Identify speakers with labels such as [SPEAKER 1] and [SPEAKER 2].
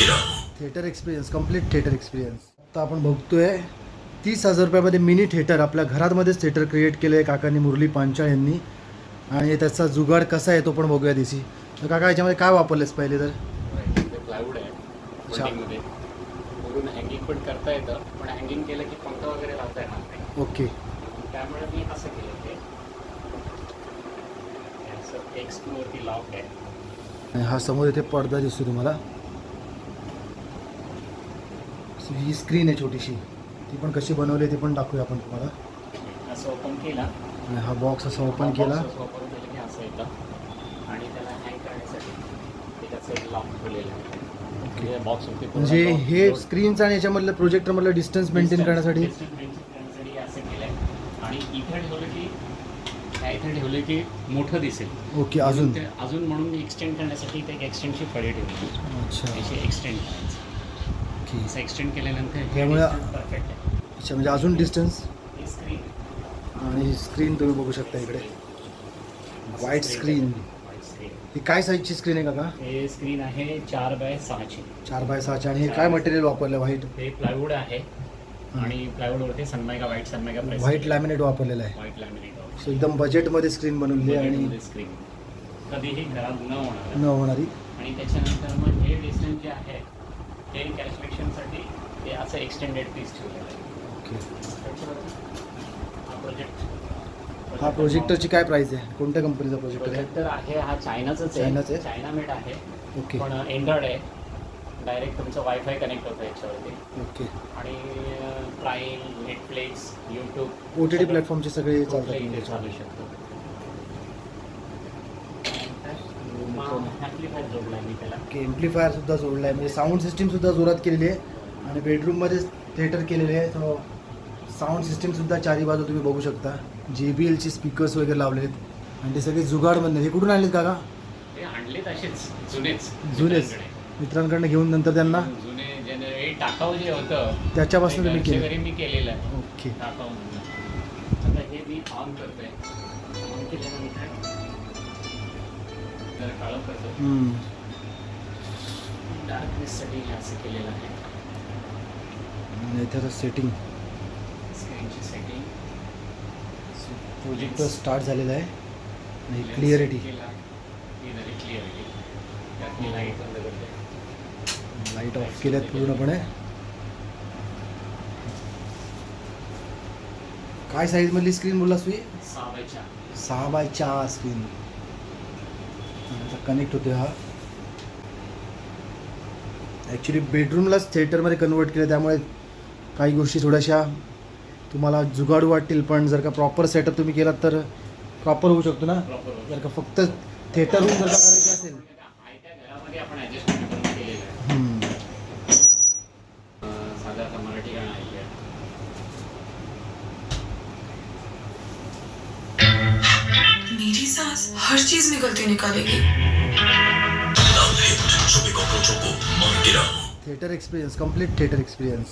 [SPEAKER 1] Theatre experience complete theatre experience आता आपण बघतोय तीस हजार रुपयामध्ये मिनी थिएटर आपल्या घरामध्येच थिएटर क्रिएट केलं आहे काकांनी मुरली पांचाळ यांनी. आणि त्याचा जुगाड कसा आहे तो पण बघूया दिसी. तर काका याच्यामध्ये काय वापरलेस पहिले तर?
[SPEAKER 2] प्लायवूड आहे. वरून हँगिंग पण करता येतं पण हँगिंग केलं की पंखा वगैरे लावता येणार नाही.
[SPEAKER 1] ओके.
[SPEAKER 2] त्यामुळे मी असं केलं ते. हे आहे.
[SPEAKER 1] हा समोर इथे पडदा दिसतो तुम्हाला. ही स्क्रीन आहे छोटीशी. ती पण कशी बनवली ती पण दाखवूया आपण तुम्हाला.
[SPEAKER 2] असं ओपन केला.
[SPEAKER 1] आणि हा बॉक्स असा ओपन केला.
[SPEAKER 2] ओपन केलं की असं येतं. आणि त्याला हँग करण्यासाठी एक असं एक लॉक ठेवलेलं आहे. बॉक्स
[SPEAKER 1] म्हणजे हे स्क्रीनचं आणि याच्यामधलं प्रोजेक्टरमधलं डिस्टन्स मेंटेन करण्यासाठी.
[SPEAKER 2] असं आणि इथे ठेवलं की इथे ठेवलं की मोठं दिसेल.
[SPEAKER 1] ओके अजून.
[SPEAKER 2] ते अजून म्हणून एक्सटेंड करण्यासाठी ते एक एक्सटेंडची फळी ठेवली.
[SPEAKER 1] अच्छा.
[SPEAKER 2] एक्सटेंड करायचं
[SPEAKER 1] ओके
[SPEAKER 2] असं एक्सटेंड केल्यानंतर
[SPEAKER 1] त्यामुळे-
[SPEAKER 2] परफेक्ट आहे.
[SPEAKER 1] अच्छा म्हणजे अजून डिस्टन्स
[SPEAKER 2] ही स्क्रीन
[SPEAKER 1] आणि स्क्रीन तुम्ही बघू शकता इकडे. व्हाईट स्क्रीन
[SPEAKER 2] व्हाईट स्क्रीन
[SPEAKER 1] ही काय साईजची स्क्रीन आहे काका?
[SPEAKER 2] हे स्क्रीन आहे चार बाय सहाची.
[SPEAKER 1] चार बाय सहाची. आणि हे काय मटेरियल वापरलं व्हाईट
[SPEAKER 2] हे प्लायवूड आहे. आणि प्लायवूडवरती Sunmica white Sunmica press
[SPEAKER 1] white laminate वापरलेलं आहे.
[SPEAKER 2] व्हाईट लॅमिनेट
[SPEAKER 1] सो एकदम बजेटमध्ये स्क्रीन बनवली आहे आणि
[SPEAKER 2] स्क्रीन कधीही खराब न होणार.
[SPEAKER 1] न होणारी.
[SPEAKER 2] आणि त्याच्यानंतर मग हे डिस्टन्स जे आहे ते कॅल्क्युलेशनसाठी ते असं एक्सटेंडेड पीस ठेवलेलं आहे. हा प्रोजेक्ट
[SPEAKER 1] हा प्रोजेक्टरची काय प्राइस आहे? कोणत्या कंपनीचा प्रोजेक्टर आहे?
[SPEAKER 2] प्रोजेक्टर आहे हा चायनाचाच आहे.
[SPEAKER 1] चायनाचं आहे?
[SPEAKER 2] चायना मेड आहे.
[SPEAKER 1] ओके.
[SPEAKER 2] पण एंड्रॉइड आहे. डायरेक्ट तुमचं वायफाय कनेक्ट होतं याच्यावरती.
[SPEAKER 1] ओके.
[SPEAKER 2] आणि Prime Netflix YouTube
[SPEAKER 1] O T T प्लॅटफॉर्मचे सगळे म्हणजे.
[SPEAKER 2] चालू शकतो ॲम्प्लिफायर जोडला मी त्याला
[SPEAKER 1] ओके एम्प्लिफायर सुद्धा जोडला आहे म्हणजे साऊंड सिस्टीम सुद्धा जोरात केलेली आहे. आणि बेडरूममध्ये थिएटर केलेले आहे. तो साऊंड सिस्टीम सुद्धा चारी बाजू तुम्ही बघू शकता. जे बी एलचे स्पीकर्स वगैरे लावलेत आणि ते सगळे जुगाडमधले हे कुठून आणलेत काका?
[SPEAKER 2] ते आणलेत असेच. जुनेच.
[SPEAKER 1] जुनेच.
[SPEAKER 2] मित्रांकडे.
[SPEAKER 1] मित्रांकडनं घेऊन नंतर त्यांना?
[SPEAKER 2] जे होतं.
[SPEAKER 1] त्याच्यापासून तुम्ही केलं
[SPEAKER 2] मी केलेलं आहे.
[SPEAKER 1] ओके.
[SPEAKER 2] आता हे मी ऑन करतोय. ऑन केल्यानंतर काळं असं केलेलं आहे.
[SPEAKER 1] सेटिंग
[SPEAKER 2] स्क्रीनची सेटिंग
[SPEAKER 1] प्रोजेक्टर स्टार्ट झालेलं आहे. आणि क्लिअरिटी
[SPEAKER 2] क्लिअरिटी त्यात मी लाइट बंद करते
[SPEAKER 1] लाइट ऑफ केल्यात पूर्णपणे. काय साईजमधली स्क्रीन बोललास तुम्ही
[SPEAKER 2] सहा बाय चार.
[SPEAKER 1] सहा बाय चार स्क्रीन आता कनेक्ट होते हा. ॲक्च्युली बेडरूमलाच थिएटरमध्ये कन्वर्ट केलं त्यामुळे काही गोष्टी थोड्याशा तुम्हाला जुगाडू वाटतील पण जर का प्रॉपर सेटअप तुम्ही केलात तर प्रॉपर होऊ शकतो ना? जर का फक्त थिएटर रूम जर का करायचं असेल.
[SPEAKER 3] हर चीज में गलती निकालेगी।
[SPEAKER 1] Theatre experience complete theatre experience